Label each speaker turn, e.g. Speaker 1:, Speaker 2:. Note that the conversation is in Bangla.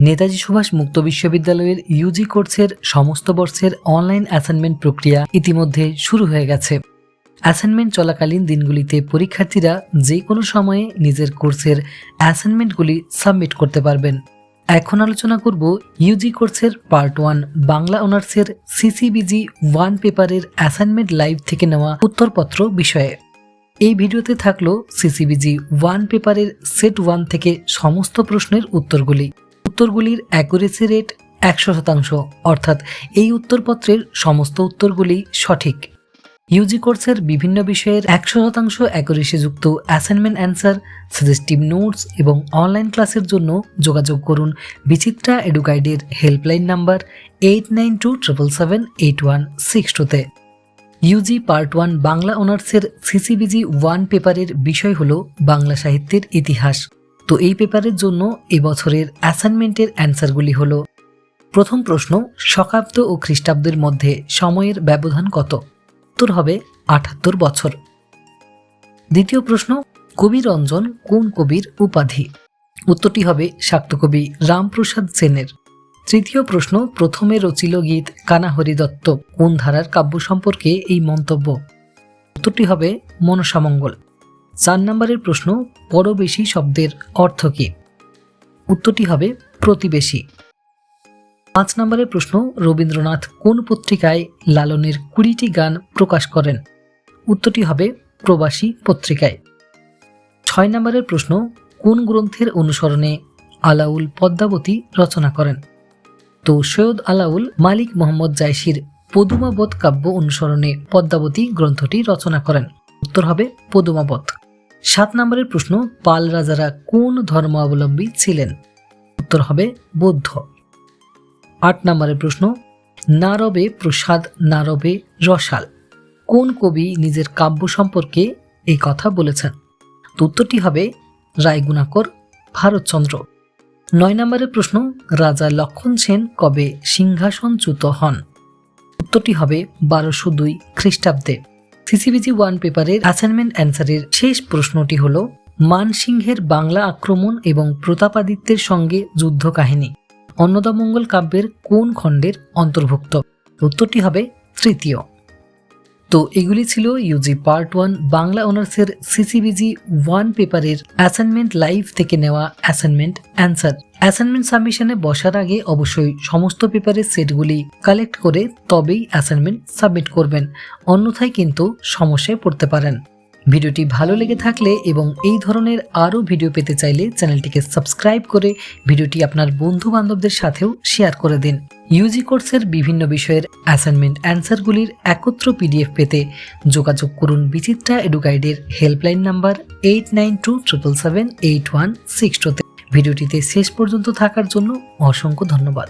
Speaker 1: নেতাজি সুভাষ মুক্ত বিশ্ববিদ্যালয়ের ইউজি কোর্সের সমস্ত বর্ষের অনলাইন অ্যাসাইনমেন্ট প্রক্রিয়া ইতিমধ্যে শুরু হয়ে গেছে। অ্যাসাইনমেন্ট চলাকালীন দিনগুলিতে পরীক্ষার্থীরা যে কোনো সময়ে নিজের কোর্সের অ্যাসাইনমেন্টগুলি সাবমিট করতে পারবেন। এখন আলোচনা করব ইউজি কোর্সের পার্ট ওয়ান বাংলা অনার্সের সিসিবিজি ওয়ান পেপারের অ্যাসাইনমেন্ট লাইভ থেকে নেওয়া উত্তরপত্র বিষয়ে। এই ভিডিওতে থাকল সিসিবিজি ওয়ান পেপারের সেট ওয়ান থেকে সমস্ত প্রশ্নের উত্তরগুলি। উত্তরগুলির অ্যাকুরেসি রেট একশো শতাংশ, অর্থাৎ এই উত্তরপত্রের সমস্ত উত্তরগুলি সঠিক। ইউজি কোর্সের বিভিন্ন বিষয়ের একশো শতাংশ অ্যাকুরেসি যুক্ত অ্যাসাইনমেন্ট অ্যান্সার সাজেস্টিভ নোটস এবং অনলাইন ক্লাসের জন্য যোগাযোগ করুন Bichitra এডুগাইডের helpline number eight nine two triple seven eight one six টুতে ইউজি পার্ট ওয়ান বাংলা অনার্সের সিসিবিজি ওয়ান পেপারের বিষয় হল বাংলা সাহিত্যের ইতিহাস। তো এই পেপারের জন্য এবছরের অ্যাসাইনমেন্টের অ্যান্সারগুলি হল, প্রথম প্রশ্ন, শকাব্দ ও খ্রিস্টাব্দের মধ্যে সময়ের ব্যবধান কত? উত্তর হবে আটাত্তর বছর। দ্বিতীয় প্রশ্ন, কবিরঞ্জন কোন কবির উপাধি? উত্তরটি হবে শাক্তকবি রামপ্রসাদ সেনের। তৃতীয় প্রশ্ন, প্রথমে রচিল গীত কানাহরি দত্ত, কোন ধারার কাব্য সম্পর্কে এই মন্তব্য? উত্তরটি হবে মনসামঙ্গল। চার নম্বরের প্রশ্ন, পরবেশী শব্দের অর্থ কী? উত্তরটি হবে, প্রতিবেশী। পাঁচ নম্বরের প্রশ্ন, রবীন্দ্রনাথ কোন পত্রিকায় লালনের কুড়িটি গান প্রকাশ করেন? উত্তরটি হবে, প্রবাসী পত্রিকায়। ছয় নম্বরের প্রশ্ন, কোন গ্রন্থের অনুসরণে আলাউল পদ্মাবতী রচনা করেন? তো সৈয়দ আলাউল মালিক মোহাম্মদ জায়সির পদুমাবত কাব্য অনুসরণে পদ্মাবতী গ্রন্থটি রচনা করেন। উত্তর হবে, পদুমাবত। সাত নম্বরের প্রশ্ন, পাল রাজারা কোন ধর্মাবলম্বী ছিলেন? উত্তর হবে বৌদ্ধ। আট নম্বরের প্রশ্ন, নারবে প্রসাদ, নারবে রসাল। কোন কবি নিজের কাব্য সম্পর্কে এই কথা বলেছেন? উত্তরটি হবে রায়গুণাকর ভারতচন্দ্র। নয় নম্বরের প্রশ্ন, রাজা লক্ষণ সেন কবে সিংহাসনচ্যুত হন? উত্তরটি হবে বারোশো দুই খ্রিস্টাব্দে। সিসিবিজি ওয়ান পেপারের অ্যাসাইনমেন্ট অ্যান্সারের শেষ প্রশ্নটি হল মানসিংহের বাংলা আক্রমণ এবং প্রতাপাদিত্যের সঙ্গে যুদ্ধ কাহিনী অন্নদামঙ্গল কাব্যের কোন খণ্ডের অন্তর্ভুক্ত? উত্তরটি হবে তৃতীয়। তো এগুলি ছিল ইউজি পার্ট ওয়ান বাংলা অনার্সের সিসিবিজি ওয়ান পেপারের অ্যাসাইনমেন্ট লাইভ থেকে নেওয়া অ্যাসাইনমেন্ট অ্যান্সার অ্যাসাইনমেন্ট সাবমিশনে বসার আগে অবশ্যই সমস্ত পেপারের সেটগুলি কালেক্ট করে তবেই অ্যাসাইনমেন্ট সাবমিট করবেন। অন্যথায় কিন্তু সমস্যায় পড়তে পারেন। ভিডিওটি ভালো লেগে থাকলে এবং এই ধরনের আরও ভিডিও পেতে চাইলে চ্যানেলটিকে সাবস্ক্রাইব করে ভিডিওটি আপনার বন্ধু বান্ধবদের সাথেও শেয়ার করে দিন। ইউজি কোর্সের বিভিন্ন বিষয়ের অ্যাসাইনমেন্ট অ্যান্সারগুলির একত্র পিডিএফ পেতে যোগাযোগ করুন Bichitra এডুগাইডের helpline number eight nine two triple seven eight one six টুতে ভিডিওটিতে শেষ পর্যন্ত থাকার জন্য অসংখ্য ধন্যবাদ।